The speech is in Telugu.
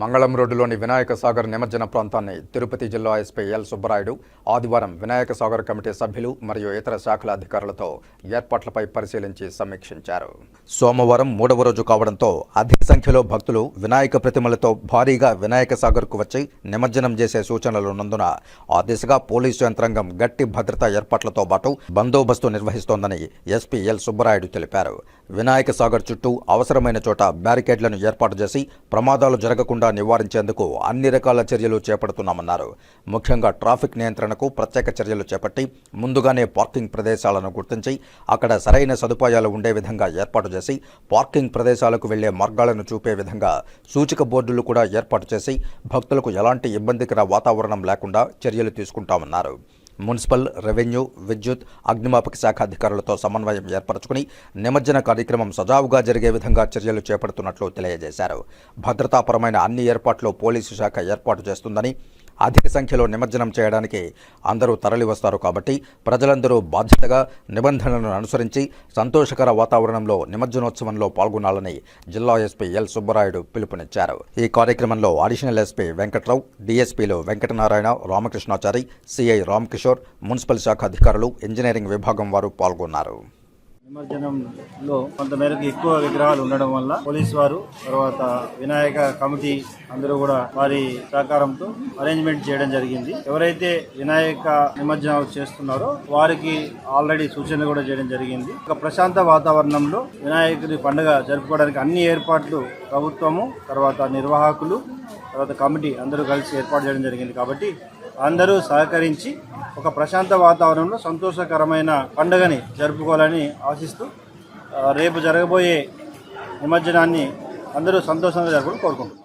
మంగళం రోడ్డులోని వినాయక సాగర్ నిమజ్జన ప్రాంతాన్ని తిరుపతి జిల్లా ఎస్పీ ఎల్ సుబ్బరాయుడు ఆదివారం వినాయక సాగర్ కమిటీ సభ్యులు మరియు ఇతర శాఖల అధికారులతో ఏర్పాట్లపై పరిశీలించి సమీక్షించారు. సోమవారం మూడవ రోజు కావడంతో అధిక సంఖ్యలో భక్తులు వినాయక ప్రతిమలతో భారీగా వినాయక సాగర్కు వచ్చి నిమజ్జనం చేసే సూచనలున్నందున ఆ దిశగా పోలీసు యంత్రాంగం గట్టి భద్రతా ఏర్పాట్లతో పాటు బందోబస్తు నిర్వహిస్తోందని ఎస్పీ ఎల్ సుబ్బరాయుడు తెలిపారు. వినాయక సాగర్ చుట్టూ అవసరమైన చోట బ్యారికేడ్లను ఏర్పాటు చేసి ప్రమాదాలు జరగకుండా నివారించేందుకు అన్ని రకాల చర్యలు చేపడుతున్నామన్నారు. ముఖ్యంగా ట్రాఫిక్ నియంత్రణకు ప్రత్యేక చర్యలు చేపట్టి ముందుగానే పార్కింగ్ ప్రదేశాలను గుర్తించి అక్కడ సరైన సదుపాయాలు ఉండే విధంగా ఏర్పాటు చేసి పార్కింగ్ ప్రదేశాలకు వెళ్ళే మార్గాలను చూపే విధంగా సూచిక బోర్డులు కూడా ఏర్పాటు చేసి భక్తులకు ఎలాంటి ఇబ్బందికర వాతావరణం లేకుండా చర్యలు తీసుకుంటామన్నారు. మున్సిపల్ రెవెన్యూ విద్యుత్ అగ్నిమాపక శాఖ అధికారులతో సమన్వయం ఏర్పరచుకుని నిమజ్జన కార్యక్రమం సజావుగా జరిగే విధంగా చర్యలు చేపడుతున్నట్లు తెలియజేశారు. భద్రతాపరమైన అన్ని ఏర్పాట్లు పోలీసు శాఖ ఏర్పాటు చేస్తుందని అధిక సంఖ్యలో నిమజ్జనం చేయడానికి అందరూ తరలివస్తారు కాబట్టి ప్రజలందరూ బాధ్యతగా నిబంధనలను అనుసరించి సంతోషకర వాతావరణంలో నిమజ్జనోత్సవంలో పాల్గొనాలని జిల్లా ఎస్పీ ఎల్ సుబ్బరాయుడు పిలుపునిచ్చారు. ఈ కార్యక్రమంలో అడిషనల్ ఎస్పీ వెంకట్రావు డీఎస్పీలు వెంకటనారాయణ రామకృష్ణాచారి సిఐ రామకిషోర్ మున్సిపల్ శాఖ అధికారులు ఇంజనీరింగ్ విభాగం వారు పాల్గొన్నారు. నిమజ్జనంలో కొంతమేరకు ఎక్కువ విగ్రహాలు ఉండడం వల్ల పోలీస్ వారు తర్వాత వినాయక కమిటీ అందరూ కూడా వారి సహకారంతో అరేంజ్మెంట్ చేయడం జరిగింది. ఎవరైతే వినాయక నిమజ్జనాలు చేస్తున్నారో వారికి ఆల్రెడీ సూచనలు కూడా చేయడం జరిగింది. ఒక ప్రశాంత వాతావరణంలో వినాయకుడి పండుగ జరుపుకోవడానికి అన్ని ఏర్పాట్లు ప్రభుత్వము తర్వాత నిర్వాహకులు తర్వాత కమిటీ అందరూ కలిసి ఏర్పాటు చేయడం జరిగింది. కాబట్టి అందరూ సహకరించి ఒక ప్రశాంత వాతావరణంలో సంతోషకరమైన పండుగని జరుపుకోవాలని ఆశిస్తూ రేపు జరగబోయే నిమజ్జనాన్ని అందరూ సంతోషంగా జరుపుకొని కోరుకుంటున్నాం.